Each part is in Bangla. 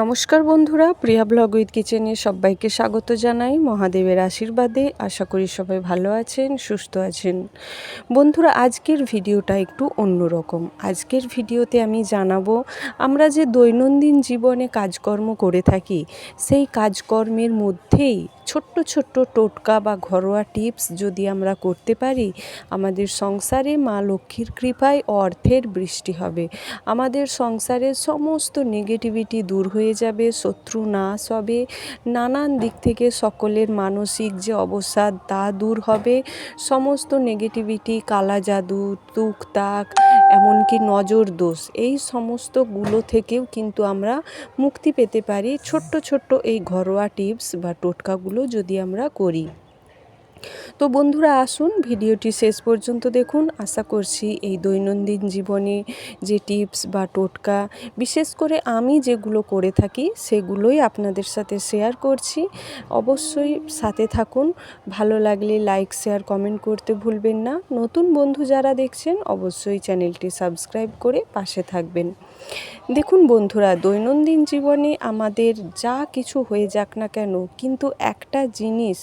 নমস্কার বন্ধুরা, প্রিয়া ব্লগ উইথ কিচেনে সবাইকে স্বাগত জানাই। মহাদেবের আশীর্বাদে আশা করি সবাই ভালো আছেন, সুস্থ আছেন। বন্ধুরা, আজকের ভিডিওটা একটু অন্যরকম। আজকের ভিডিওতে আমি জানাব, আমরা যে দৈনন্দিন জীবনে কাজকর্ম করে থাকি, সেই কাজকর্মের মধ্যেই ছোট্ট ছোট্ট টোটকা বা ঘরোয়া টিপস যদি আমরা করতে পারি, আমাদের সংসারে মা লক্ষ্মীর কৃপায় অর্থের বৃষ্টি হবে। আমাদের সংসারের সমস্ত নেগেটিভিটি দূর হয়ে যাবে, শত্রু নাশ হবে নানান দিক থেকে সকলের মানসিক যে অবসাদ তা দূর হবে। সমস্ত নেগেটিভিটি কালা জাদু তুকতাক এমনকি নজর দোষ, এই সমস্তগুলো থেকেও কিন্তু আমরা মুক্তি পেতে পারি। ছোট্ট ছোট্ট এই ঘরোয়া টিপস বা টোটকাগুলো যদি আমরা করি। তো বন্ধুরা আসুন, ভিডিওটি শেষ পর্যন্ত দেখুন। আশা করছি এই দৈনন্দিন জীবনে যে টিপস বা টোটকা, বিশেষ করে আমি যেগুলো করে থাকি, সেগুলোই আপনাদের সাথে শেয়ার করছি। অবশ্যই সাথে থাকুন। ভালো লাগলে লাইক, শেয়ার, কমেন্ট করতে ভুলবেন না। নতুন বন্ধু যারা দেখছেন, অবশ্যই চ্যানেলটি সাবস্ক্রাইব করে পাশে থাকবেন। দেখুন বন্ধুরা, দৈনন্দিন জীবনে আমাদের যা কিছু হয়ে যাক না কেন, কিন্তু একটা জিনিস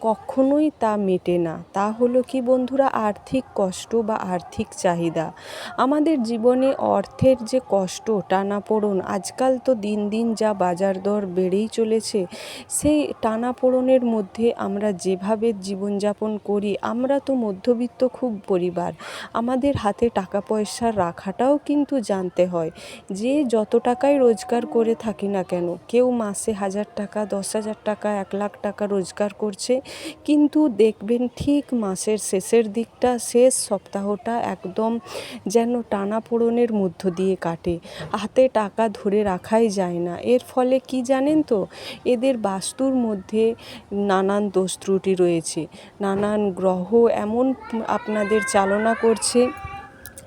কখনোই তা মেটে না। তা হলো কি বন্ধুরা, আর্থিক কষ্ট বা আর্থিক চাহিদা। আমাদের জীবনে অর্থের যে কষ্ট, টানাপোড়ন, আজকাল তো দিন দিন যা বাজার দর বেড়েই চলেছে, সেই টানাপোড়নের মধ্যে আমরা যেভাবে জীবনযাপন করি, আমরা তো মধ্যবিত্ত খুব পরিবার। আমাদের হাতে টাকা পয়সা রাখাটাও কিন্তু জানতে হয়। যে যত টাকাই রোজগার করে থাকি না কেন, কেউ মাসে হাজার টাকা, দশ হাজার টাকা, এক লাখ টাকা রোজগার করছে, কিন্তু দেখবেন ঠিক মাসের শেষের দিকটা, শেষ সপ্তাহটা একদম যেন টানাপোড়নের মধ্য দিয়ে কাটে। হাতে টাকা ধরে রাখাই যায় না। এর ফলে কি জানেন তো? এদের বাস্তুর মধ্যে নানান দোষ ত্রুটি রয়েছে। নানান গ্রহ এমন আপনাদের চালনা করছে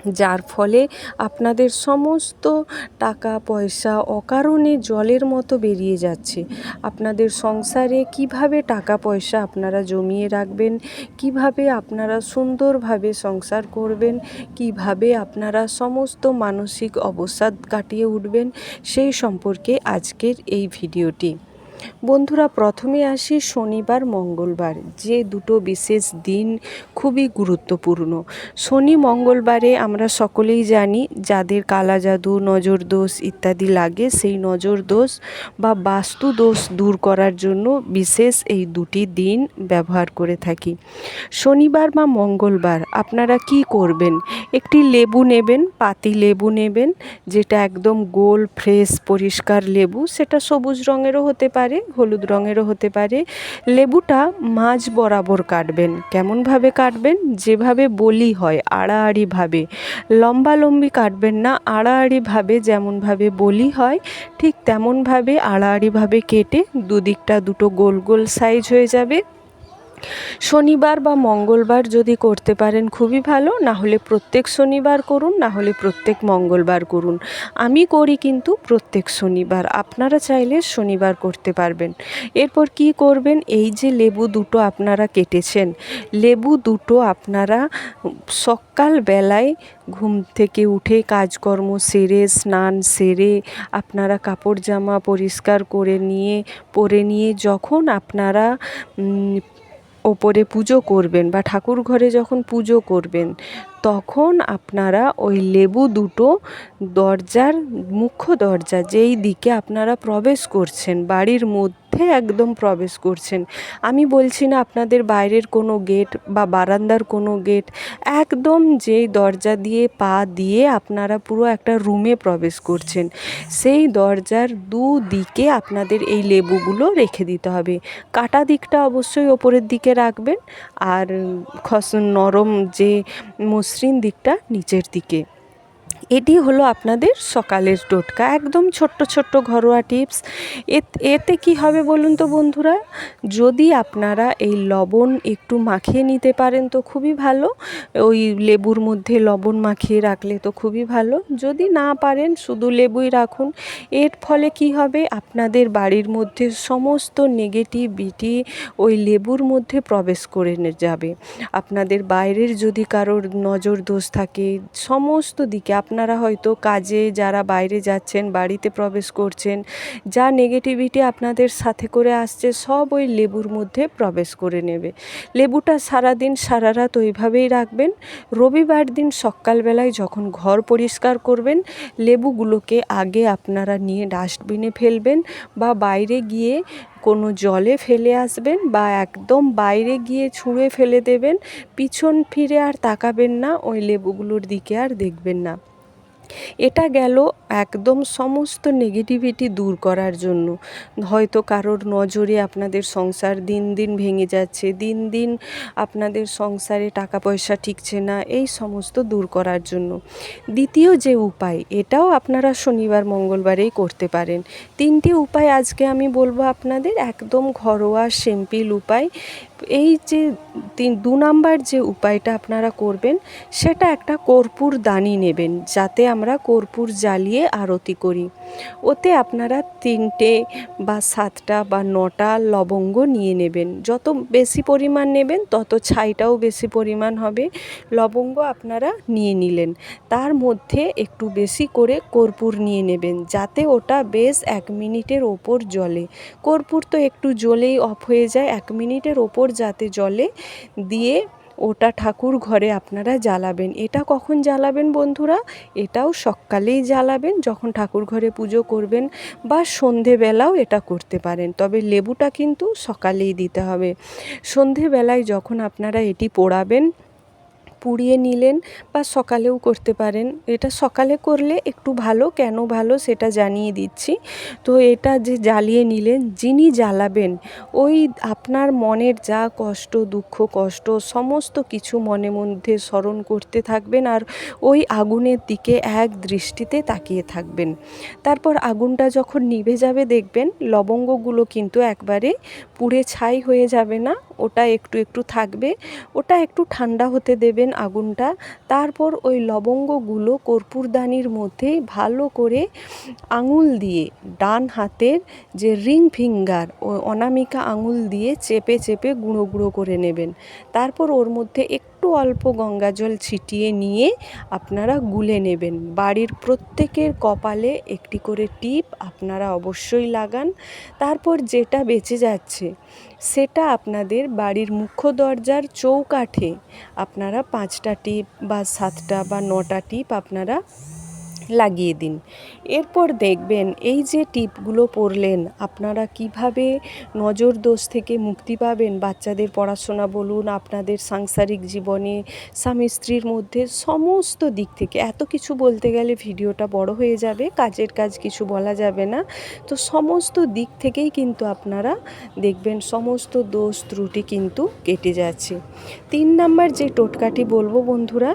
যার ফলে আপনাদের সমস্ত টাকা, পয়সা অকারণে জলের মতো বেরিয়ে যাচ্ছে। আপনাদের সংসারে কীভাবে টাকা, পয়সা আপনারা জমিয়ে রাখবেন? কীভাবে আপনারা সুন্দরভাবে সংসার করবেন? কীভাবে আপনারা সমস্ত মানসিক অবসাদ কাটিয়ে উঠবেন? সেই সম্পর্কে আজকের এই ভিডিওটি। বন্ধুরা, প্রথমে আসি শনিবার, মঙ্গলবার। যে দুটো বিশেষ দিন খুবই গুরুত্বপূর্ণ। শনি, মঙ্গলবারে আমরা সকলেই জানি যাদের কালা জাদু নজর দোষ ইত্যাদি লাগে, সেই নজর দোষ বা বাস্তু দোষ দূর করার জন্য বিশেষ এই দুটি দিন ব্যবহার করে থাকি। শনিবার বা মঙ্গলবার আপনারা কি করবেন? একটি লেবু নেবেন, পাতি লেবু নেবেন, যেটা একদম গোল, ফ্রেশ, পরিষ্কার লেবু। সেটা সবুজ রঙেরও হতে পারে, হলুদ রঙেরও হতে পারে। লেবুটা মাঝ বরাবর কাটবেন। কেমনভাবে কাটবেন? যেভাবে বলি হয়, আড়াআড়িভাবে। লম্বালম্বি কাটবেন না, আড়াআড়িভাবে যেমনভাবে বলি হয়, ঠিক তেমনভাবে আড়াআড়িভাবে কেটে দুদিকটা দুটো গোল গোল সাইজ হয়ে যাবে। শনিবার বা মঙ্গলবার যদি করতে পারেন খুবই ভালো না হলে প্রত্যেক শনিবার করুন না হলে প্রত্যেক মঙ্গলবার করুন। আমি করি কিন্তু প্রত্যেক শনিবার, আপনারা চাইলে শনিবার করতে পারবেন। এরপর কি করবেন? এই যে লেবু দুটো আপনারা কেটেছেন, লেবু দুটো আপনারা সকাল বেলায় ঘুম থেকে উঠে কাজকর্ম সেরে, স্নান সেরে আপনারা কাপড় জামা পরিষ্কার করে নিয়ে, পরে নিয়ে যখন আপনারা ওপরে পুজো করবেন বা ঠাকুর ঘরে যখন পুজো করবেন তখন আপনারা ওই লেবু দুটো দরজার মুখ্য দরজা যেই দিকে আপনারা প্রবেশ করছেন, বাড়ির মধ্যে একদম প্রবেশ করছেন। আমি বলছি না আপনাদের বাইরের কোনো গেট বা বারান্দার কোনো গেট, একদম যেই দরজা দিয়ে পা দিয়ে আপনারা পুরো একটা রুমে প্রবেশ করছেন, সেই দরজার দুদিকে আপনাদের এই লেবুগুলো রেখে দিতে হবে। কাটা দিকটা অবশ্যই ওপরের দিকে রাখবেন, আর খস নরম যে মসৃণ দিকটা নিচের দিকে। এটি হলো আপনাদের সকালের টোটকা। একদম ছোট্ট ছোট্ট ঘরোয়া টিপস। এতে কি হবে বলুন তো বন্ধুরা? যদি আপনারা এই লবণ একটু মাখিয়ে নিতে পারেন তো খুবই ভালো। ওই লেবুর মধ্যে লবণ মাখিয়ে রাখলে তো খুবই ভালো। যদি না পারেন, শুধু লেবুই রাখুন। এর ফলে কি হবে? আপনাদের বাড়ির মধ্যে সমস্ত নেগেটিভিটি ওই লেবুর মধ্যে প্রবেশ করে যাবে। আপনাদের বাইরের যদি কারোর নজর দোষ থাকে, সমস্ত দিকে আপনার আপনারা হয়তো কাজে যারা বাইরে যাচ্ছেন, বাড়িতে প্রবেশ করছেন, যা নেগেটিভিটি আপনাদের সাথে করে আসছে, সব ওই লেবুর মধ্যে প্রবেশ করে নেবে। লেবুটা সারাদিন সারা রাত ওইভাবেই রাখবেন। রবিবার দিন সকালবেলায় যখন ঘর পরিষ্কার করবেন, লেবুগুলোকে আগে আপনারা নিয়ে ডাস্টবিনে ফেলবেন বা বাইরে গিয়ে কোনো জলে ফেলে আসবেন বা একদম বাইরে গিয়ে ছুঁড়ে ফেলে দেবেন। পিছন ফিরে আর তাকাবেন না, ওই লেবুগুলোর দিকে আর দেখবেন না। এটা গেল একদম সমস্ত নেগেটিভিটি দূর করার জন্য। হয়তো কারোর নজরে আপনাদের সংসার দিন দিন ভেঙে যাচ্ছে, দিন দিন আপনাদের সংসারে টাকা পয়সা ঠিকছে না, এই সমস্ত দূর করার জন্য। দ্বিতীয় যে উপায়, এটাও আপনারা শনিবার, মঙ্গলবারেই করতে পারেন। তিনটি উপায় আজকে আমি বলব আপনাদের, একদম ঘরোয়া সিম্পল উপায়। এই যে তিন, দু নাম্বার যে উপায়টা আপনারা করবেন, সেটা একটা কর্পূর দানি নেবেন, যাতে আমরা কর্পূর জ্বালিয়ে আরতি করি। ওতে আপনারা তিনটে বা সাতটা বা নটা লবঙ্গ নিয়ে নেবেন। যত বেশি পরিমাণ নেবেন, তত ছাইটাও বেশি পরিমাণ হবে। লবঙ্গ আপনারা নিয়ে নিলেন। তার মধ্যে একটু বেশি করে কর্পূর নিয়ে নেবেন, যাতে ওটা বেশ এক মিনিটের ওপর জ্বলে। কর্পূর তো একটু জ্বলেই অফ হয়ে যায়, এক মিনিটের ওপর যাতে জলে দিয়ে ওটা ঠাকুর ঘরে আপনারা জ্বালাবেন। এটা কখন জ্বালাবেন বন্ধুরা? এটাও সকালেই জ্বালাবেন, যখন ঠাকুর ঘরে পুজো করবেন বা সন্ধেবেলাও এটা করতে পারেন। তবে লেবুটা কিন্তু সকালেই দিতে হবে। সন্ধেবেলায় যখন আপনারা এটি পোড়াবেন পুড়িয়ে নিলেন বা সকালেও করতে পারেন। এটা সকালে করলে একটু ভালো, কেন ভালো সেটা জানিয়ে দিচ্ছি। তো এটা যে জ্বালিয়ে নিলেন, যিনি জ্বালাবেন, ওই আপনার মনের যা কষ্ট, দুঃখ, কষ্ট, সমস্ত কিছু মনে মধ্যে স্মরণ করতে থাকবেন আর ওই আগুনের দিকে এক দৃষ্টিতে তাকিয়ে থাকবেন। তারপর আগুনটা যখন নিভে যাবে দেখবেন, লবঙ্গগুলো কিন্তু একবারে পুড়ে ছাই হয়ে যাবে না। ওটা একটু একটু থাকবে। ওটা একটু ঠান্ডা হতে দেবেন আগুনটা। তারপর ওই লবঙ্গগুলো কর্পূরদানির মধ্যে ভালো করে আঙুল দিয়ে ডান হাতের যে রিং ফিঙ্গার, ও অনামিকা আঙুল দিয়ে চেপে চেপে গুঁড়ো গুঁড়ো করে নেবেন। তারপর ওর মধ্যে একটু অল্প গঙ্গা জল ছিটিয়ে নিয়ে আপনারা গুলে নেবেন। বাড়ির প্রত্যেকের কপালে একটি করে টিপ আপনারা অবশ্যই লাগান। তারপর যেটা বেঁচে যাচ্ছে সেটা আপনাদের বাড়ির মুখ্য দরজার চৌকাঠে। আপনারা পাঁচটা টিপ বা সাতটা বা নটা টিপ আপনারা লাগিয়ে দিন। এরপর দেখবেন এই যে টিপগুলো পড়লেন, আপনারা কীভাবে নজর দোষ থেকে মুক্তি পাবেন? বাচ্চাদের পড়াশোনা বলুন, আপনাদের সাংসারিক জীবনে, স্বামী স্ত্রীর মধ্যে সমস্ত দিক থেকে, এত কিছু বলতে গেলে ভিডিওটা বড় হয়ে যাবে, কাজের কাজ কিছু বলা যাবে না। তো সমস্ত দিক থেকেই কিন্তু আপনারা দেখবেন সমস্ত দোষ ত্রুটি কিন্তু কেটে যাচ্ছে। তিন নাম্বার যে টোটকাটি বলব বন্ধুরা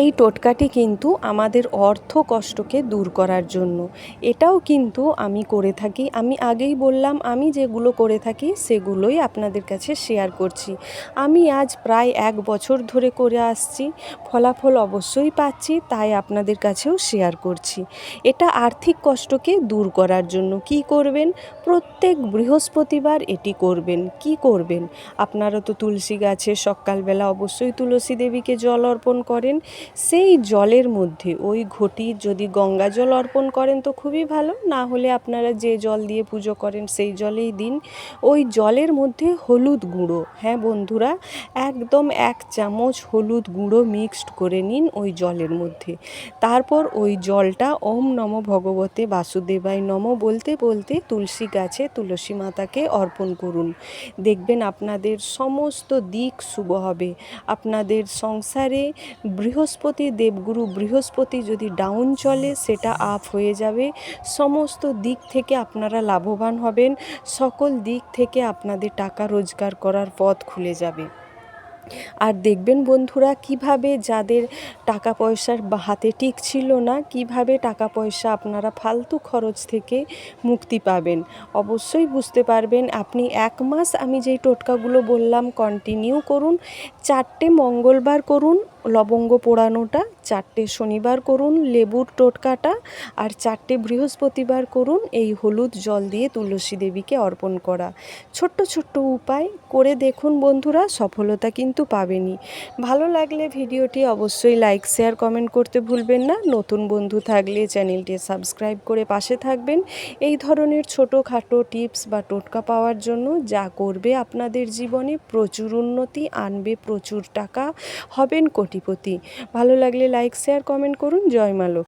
এই টোটকাটি কিন্তু আমাদের অর্থ কষ্টকে দূর করার জন্য। এটাও কিন্তু আমি করে থাকি। আমি আগেই বললাম, আমি যেগুলো করে থাকি সেগুলোই আপনাদের কাছে শেয়ার করছি। আমি আজ প্রায় এক বছর ধরে করে আসছি, ফলাফল অবশ্যই পাচ্ছি, তাই আপনাদের কাছেও শেয়ার করছি। এটা আর্থিক কষ্টকে দূর করার জন্য কি করবেন? প্রত্যেক বৃহস্পতিবার এটি করবেন। কি করবেন? আপনারা তো তুলসী গাছে সকালবেলা অবশ্যই তুলসী দেবীকে জল অর্পণ করেন। সেই জলের মধ্যে ওই ঘটি যদি গঙ্গা জল অর্পণ করেন তো খুবই ভালো। না হলে আপনারা যে জল দিয়ে পুজো করেন সেই জলেই দিন। ওই জলের মধ্যে হলুদ গুঁড়ো হ্যাঁ বন্ধুরা? একদম এক চামচ হলুদ গুঁড়ো মিক্সড করে নিন ওই জলের মধ্যে। তারপর ওই জলটা ওম নম ভগবতে বাসুদেবায় নম বলতে বলতে তুলসী গাছে তুলসী মাতাকে অর্পণ করুন। দেখবেন আপনাদের সমস্ত দিক শুভ হবে। আপনাদের সংসারে বৃহস্পতি, দেবগুরু বৃহস্পতি যদি ডাউন চলে, সেটা আপ হয়ে যাবে। সমস্ত দিক থেকে আপনারা লাভবান হবেন। সকল দিক থেকে আপনাদের টাকা রোজগার করার পথ খুলে যাবে। আর দেখবেন বন্ধুরা, কীভাবে যাদের টাকা পয়সার হাতে টিক ছিল না, কীভাবে টাকা পয়সা আপনারা ফালতু খরচ থেকে মুক্তি পাবেন। অবশ্যই বুঝতে পারবেন, আপনি এক মাস আমি যেই টোটকাগুলো বললাম কন্টিনিউ করুন, চারটে মঙ্গলবার করুন লবঙ্গ পোড়ানোটা, চারটে শনিবার করুন, লেবুর টোটকাটা আর চারটে বৃহস্পতিবার করুন এই হলুদ জল দিয়ে তুলসী দেবীকে অর্পণ করা। ছোট্ট ছোট্ট উপায় করে দেখুন বন্ধুরা, সফলতা কিন্তু পাবেনই। ভালো লাগলে ভিডিওটি অবশ্যই লাইক, শেয়ার, কমেন্ট করতে ভুলবেন না। নতুন বন্ধু থাকলে চ্যানেলটি সাবস্ক্রাইব করে পাশে থাকবেন। এই ধরনের ছোটোখাটো টিপস বা টোটকা পাওয়ার জন্য যা করবে আপনাদের জীবনে প্রচুর উন্নতি, আনবে প্রচুর টাকা, হবেন কোটিপতি ভালো লাগলে লাইক শেয়ার কমেন্ট করুন। জয় মালো